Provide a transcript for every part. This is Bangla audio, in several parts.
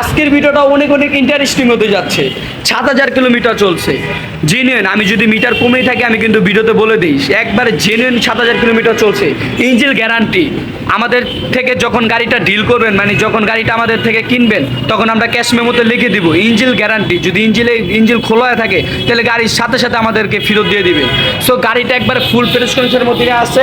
আজকের ভিডিওটা অনেক অনেক ইন্টারেস্টিং হতে যাচ্ছে। সাত হাজার কিলোমিটার চলছে। জেনুইন আমি যদি মিটার কমেই থাকে, আমি কিন্তু ভিডিওতে বলে দিই, একবারে জেনুইন সাত হাজার কিলোমিটার চলছে। ইঞ্জিল গ্যারান্টি আমাদের থেকে যখন গাড়িটা ডিল করবেন মানে যখন গাড়িটা আমাদের থেকে কিনবেন, তখন আমরা ক্যাশ মেমোতে লিখে দিব ইঞ্জিল গ্যারান্টি যদি ইঞ্জিলে ইঞ্জিল খোলা থাকে, তাহলে গাড়ির সাথে সাথে আমাদেরকে ফেরত দিয়ে দিবে। সো গাড়িটা একবার ফুল ফ্রেশ কন্ডিশনের মধ্যে আছে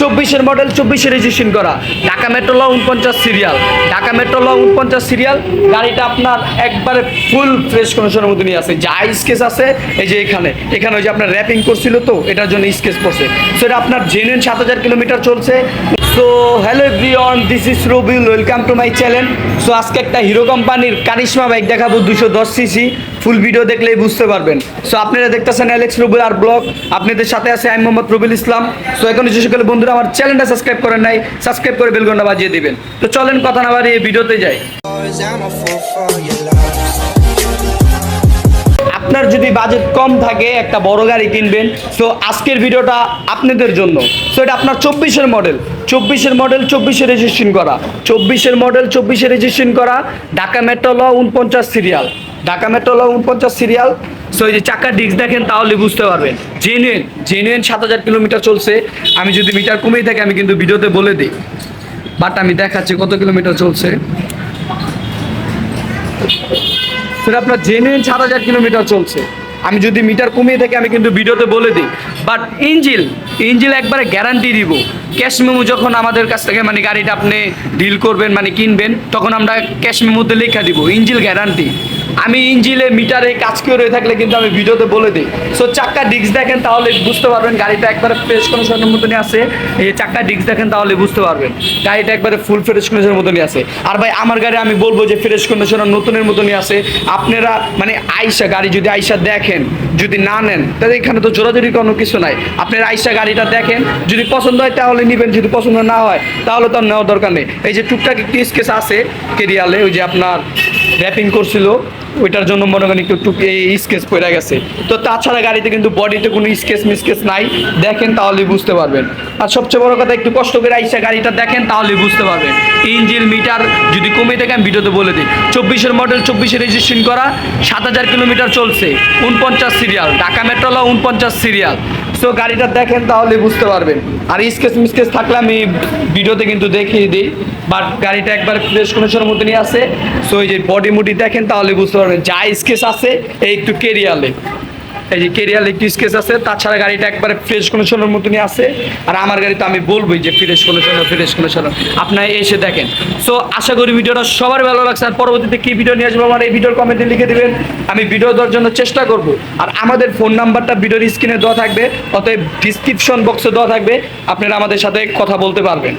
চব্বিশের মডেল চব্বিশে রেজিস্ট্রেশন করা। ঢাকা মেট্রো ল উনপঞ্চাশ সিরিয়াল ঢাকা মেট্রো ল উনপঞ্চাশ সিরিয়াল গাড়িটা আপনার একবারে ফুল ফ্রেশ কন্ডিশনের মধ্যে নিয়ে আছে যা স্কেচ আছে, এই যে এখানে। এখানে ওই যে আপনার র্যাপিং করছিল তো, এটার জন্য স্কেচ পড়ছে সো এটা আপনার জেনুইন সাত হাজার কিলোমিটার চলছে। So hello everyone this is Rabiul welcome to my channel so আজকে একটা হিরো কোম্পানির কারিশমা বাইক দেখাবো, দুশো দশ সিসি ফুল ভিডিও দেখলেই বুঝতে পারবেন। সো আপনারা দেখতেছেন অ্যালেক্স রবিল আর ব্লগ আপনাদের সাথে আছে আমি মোহাম্মদ রবিল ইসলাম। সো এখন যে সকল বন্ধুরা, আমার চ্যানেলটা সাবস্ক্রাইব করেন নাই সাবস্ক্রাইব করে বেলঘন্টা বাজিয়ে দিবেন। তো চলেন কথা না বাড়িয়ে ভিডিওতে যাই। আপনার যদি বাজেট কম থাকে, একটা বড় গাড়ি কিনবেন। সো আজকের ভিডিওটা আপনাদের জন্য। সো এটা আপনার চব্বিশের মডেল চব্বিশের মডেল চব্বিশে রেজিস্ট্রেশন করা। চব্বিশের মডেল চব্বিশে রেজিস্ট্রেশন করা। ঢাকা মেট্রো ল উনপঞ্চাশ সিরিয়াল ঢাকা মেট্রো ল উনপঞ্চাশ সিরিয়াল সো এই যে চাকার ডিস্ক দেখেন, তাহলে বুঝতে পারবেন। জেনুইন জেনুইন সাত হাজার কিলোমিটার চলছে। আমি যদি মিটার কমেই থাকি, আমি কিন্তু ভিডিওতে বলে দিই। বাট আমি দেখাচ্ছি কত কিলোমিটার চলছে। সেটা আপনার জেনুইন সাত হাজার কিলোমিটার চলছে। আমি যদি মিটার কমিয়ে থাকি, আমি কিন্তু ভিডিওতে বলে দিই। বাট ইঞ্জিল ইঞ্জিল একবারে গ্যারান্টি দিব। ক্যাশ মেমো যখন আমাদের কাছ থেকে মানে গাড়িটা আপনি ডিল করবেন মানে কিনবেন, তখন আমরা ক্যাশ মেমোতে লেখা দিব। ইঞ্জিল গ্যারান্টি আমি ইঞ্জিলে মিটারে কাজ করে থাকলে কিন্তু আমি ভিডিওতে বলে দিই। সো চাক্কা ডিস্ক দেখেন তাহলে বুঝতে পারবেন, গাড়িটা একবারে ফ্রেশ কন্ডিশনের মতনই আছে। এই চাক্কা ডিস্ক দেখেন তাহলে বুঝতে পারবেন, গাড়িটা একবারে ফুল ফ্রেশ কন্ডিশনের মতনই আছে। আর ভাই, আমার গাড়ি আমি বলব যে ফ্রেশ কন্ডিশনের নতুনের মতনই আছে। আপনারা মানে আইসা গাড়ি যদি আইসা দেখেন, যদি না নেন, তাহলে এখানে তো জোরাজোরি কোনো কিছু নাই। আপনারা আইসা গাড়িটা দেখেন, যদি পছন্দ হয় তাহলে নেবেন, যদি পছন্দ না হয়, তাহলে তো নেওয়ার দরকার নেই। এই যে টুকটাক একটু স্কেচ আছে, কেরিয়ালে, ওই যে আপনার র্যাপিং করছিল, ওইটার জন্য মনে করেন একটু এই স্কেচ পড়ে গেছে। তো তাছাড়া গাড়িতে কিন্তু বডিতে কোনো স্কেচ মিসকেচ নাই। দেখেন তাহলে বুঝতে পারবেন। আর সবচেয়ে বড় কথা, একটু কষ্ট করে আইসা গাড়িটা দেখেন তাহলে বুঝতে পারবেন। ইঞ্জিন, মিটার যদি কমে থাকে, আমি ভিডিওতে বলে দিই। চব্বিশের মডেল চব্বিশে রেজিস্ট্রেশন করা, সাত হাজার কিলোমিটার চলছে। উনপঞ্চাশ সিরিয়াল ঢাকা মেট্রো ল উনপঞ্চাশ সিরিয়াল সো গাড়িটা দেখেন তাহলে বুঝতে পারবেন। আর স্কেচ মিসকেচ থাকলে আমি ভিডিওতে কিন্তু দেখিয়ে দিই বাট গাড়িটা একবার ফ্রেশ কন্ডিশনের মধ্যে নিয়ে আসে। সো এই যে বডি মুডি দেখেন তাহলে বুঝতে পারবেন, যা স্কেচ আছে, এই একটু কেরিয়ালে। এই যে কেরিয়ার একটু স্কেচ আছে, তাছাড়া গাড়িটা একবারে ফ্রেশ কন্ডিশনের মতনই আছে আর আমার গাড়ি তো আমি বলবোই যে ফ্রেশ কন্ডিশন ফ্রেশ কন্ডিশন আপনারা এসে দেখেন। সো আশা করি ভিডিওটা সবার ভালো লাগছে। আর পরবর্তীতে কি ভিডিও নিয়ে আসব, আমার এই ভিডিওর কমেন্টে লিখে দেবেন। আমি ভিডিও দেওয়ার জন্য চেষ্টা করব। আর আমাদের ফোন নাম্বারটা ভিডিওর স্ক্রিনে দেওয়া থাকবে, অতএব ডিসক্রিপশন বক্সে দেওয়া থাকবে। আপনারা আমাদের সাথে কথা বলতে পারবেন।